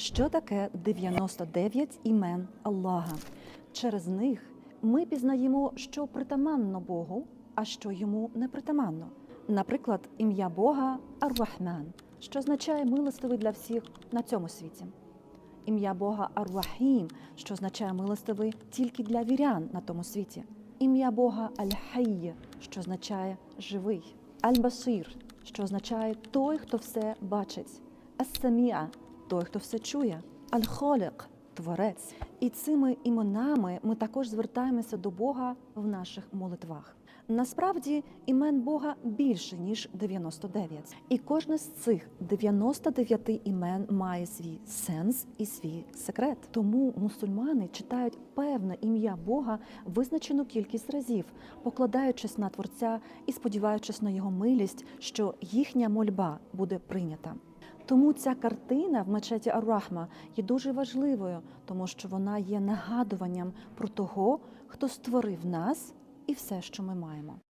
Що таке 99 імен Аллаха? Через них ми пізнаємо, що притаманно Богу, а що йому не притаманно. Наприклад, ім'я Бога Ар-Рахман, що означає милостивий для всіх на цьому світі. Ім'я Бога Ар-Рахім, що означає милостивий тільки для вірян на тому світі. Ім'я Бога Аль-Хайй, що означає живий. Аль-Басир, що означає той, хто все бачить. Ас-Саміа той, хто все чує. Аль-Холік творець. І цими іменами ми також звертаємося до Бога в наших молитвах. Насправді імен Бога більше ніж 99. І кожне з цих 99 імен має свій сенс і свій секрет. Тому мусульмани читають певне ім'я Бога визначену кількість разів, покладаючись на творця і сподіваючись на його милість, що їхня мольба буде прийнята. Тому ця картина в мечеті Ар-Рахма є дуже важливою, тому що вона є нагадуванням про того, хто створив нас і все, що ми маємо.